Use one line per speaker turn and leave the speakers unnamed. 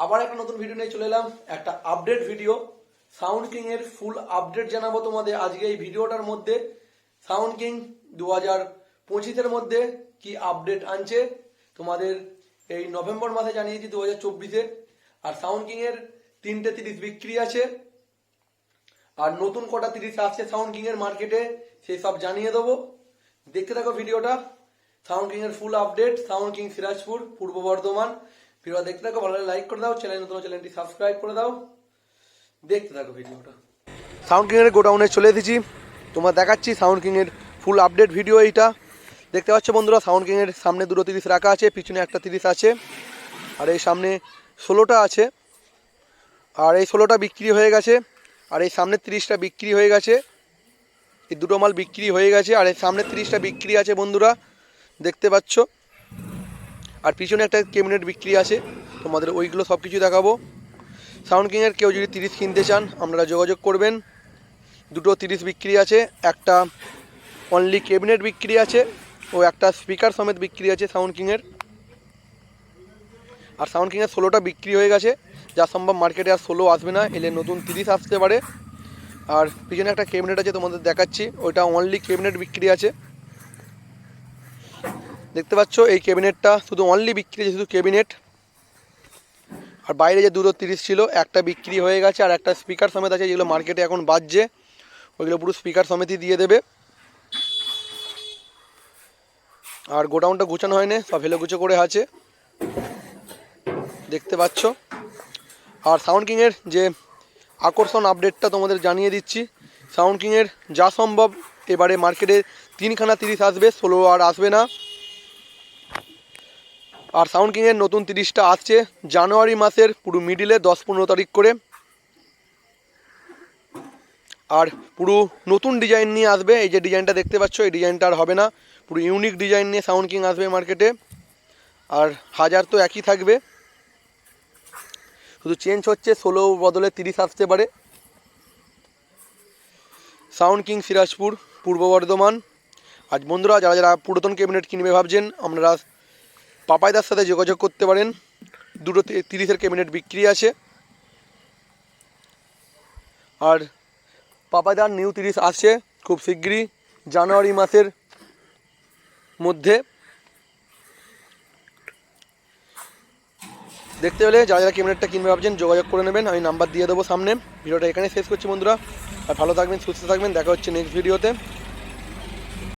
আবার একটা নতুন ভিডিও নিয়ে চলে এলাম। একটা আপডেট ভিডিও সাউন্ড কিং এর ফুল আপডেট জানাব তোমাদের আজকে এই ভিডিওটার মধ্যে। সাউন্ড কিং দু হাজার পঁচিশের মধ্যে কি আপডেট আনছে? তোমাদের এই নভেম্বর মাসে জানিয়েছি দু হাজার চব্বিশে। আর সাউন্ড কিং এর তিনটে তিরিশ বিক্রি আছে। আর নতুন কটা তিরিশ আসছে সাউন্ড কিং এর মার্কেটে সেই সব জানিয়ে দেবো। দেখতে থাকো ভিডিওটা সাউন্ড কিং এর full update sound king Sirajpur, Purba Bardhaman. Video দেখতে থাকো, ভালো লাইক করে দাও চ্যানেল নতুন চ্যানেলটি সাবস্ক্রাইব করে দাও। দেখতে থাকো ভিডিওটা। সাউন্ড কিং এর গোডাউনে চলে এসেছি। তোমার দেখাচ্ছি সাউন্ড কিং এর ফুল আপডেট ভিডিও এইটা। দেখতে পাচ্ছ বন্ধুরা সাউন্ড কিং এর সামনে দুটো তিরিশ রাখা আছে, পিছনে একটা তিরিশ আছে। আর এই সামনে ষোলোটা আছে। আর এই ষোলোটা বিক্রি হয়ে গেছে। আর এই সামনে তিরিশটা বিক্রি হয়ে গেছে। এই দুটো মাল বিক্রি হয়ে গেছে। আর এই সামনে তিরিশটা বিক্রি আছে বন্ধুরা। দেখতে পাচ্ছ। আর পিছনে একটা ক্যাবিনেট বিক্রি আছে, তোমাদের ওইগুলো সব কিছু দেখাবো সাউন্ড কিংয়ের কেউ যদি তিরিশ কিনতে চান, আপনারা যোগাযোগ করবেন। দুটো তিরিশ বিক্রি আছে, একটা অনলি ক্যাবিনেট বিক্রি আছে, ও একটা স্পিকার সমেত বিক্রি আছে সাউন্ড কিংয়ের আর সাউন্ড কিংয়ের ষোলোটা বিক্রি হয়ে গেছে, যা সম্ভব মার্কেটে আর ষোলো আসবে না, এলে নতুন তিরিশ আসতে পারে। আর পিছনে একটা ক্যাবিনেট আছে, তোমাদের দেখাচ্ছি, ওইটা অনলি ক্যাবিনেট বিক্রি আছে। দেখতে পাচ্ছ, এই ক্যাবিনেটটা শুধু অনলি বিক্রি শুধু ক্যাবিনেট। আর বাইরে যে দুটো তিরিশ ছিল, একটা বিক্রি হয়ে গেছে, আর একটা স্পিকার সমেত আছে, যেগুলো মার্কেটে এখন বাজছে, ওইগুলো পুরো স্পিকার সমেতই দিয়ে দেবে। আর গোডাউনটা গুছানো হয়নি, সব হেলে গুছো করে আছে। দেখতে পাচ্ছ। আর সাউন্ড কিংয়ের যে আকর্ষণ আপডেটটা তোমাদের জানিয়ে দিচ্ছি সাউন্ড কিংয়ের যা সম্ভব, এবারে মার্কেটে তিনখানা তিরিশ আসবে, ষোলো আর আসবে না। আর সাউন্ড কিংয়ের নতুন তিরিশটা আসছে জানুয়ারি মাসের পুরো মিডিলে দশ পনেরো তারিখ করে। আর পুরো নতুন ডিজাইন নিয়ে আসবে, এই যে ডিজাইনটা দেখতে পাচ্ছ, এই ডিজাইনটা আর হবে না। পুরো ইউনিক ডিজাইন নিয়ে সাউন্ড কিং আসবে মার্কেটে। আর হাজার তো একই থাকবে। শুধু চেঞ্জ হচ্ছে, ষোলো বদলে তিরিশ আসতে পারে। Sound king Sirajpur, Purba Bardhaman. আজ বন্ধুরা, যারা যারা পুরাতন ক্যাবিনেট কিনবে ভাবছেন আপনারা পাপাইদার সাথে যোগাযোগ করতে পারেন। দুটো তিরিশের ক্যাবিনেট বিক্রি আছে। আর পাপাইদার নিউ তিরিশ আসছে খুব শিগগিরই জানুয়ারি মাসের মধ্যে। দেখতে পেলে যারা যারা ক্যামেরাটা কিনবে ভাবছেন যোগাযোগ করে নেবেন। আমি নাম্বার দিয়ে দেবো সামনে। ভিডিওটা এখানে শেষ করছি বন্ধুরা। আর ভালো থাকবেন, সুস্থ থাকবেন। দেখা হচ্ছে নেক্সট ভিডিওতে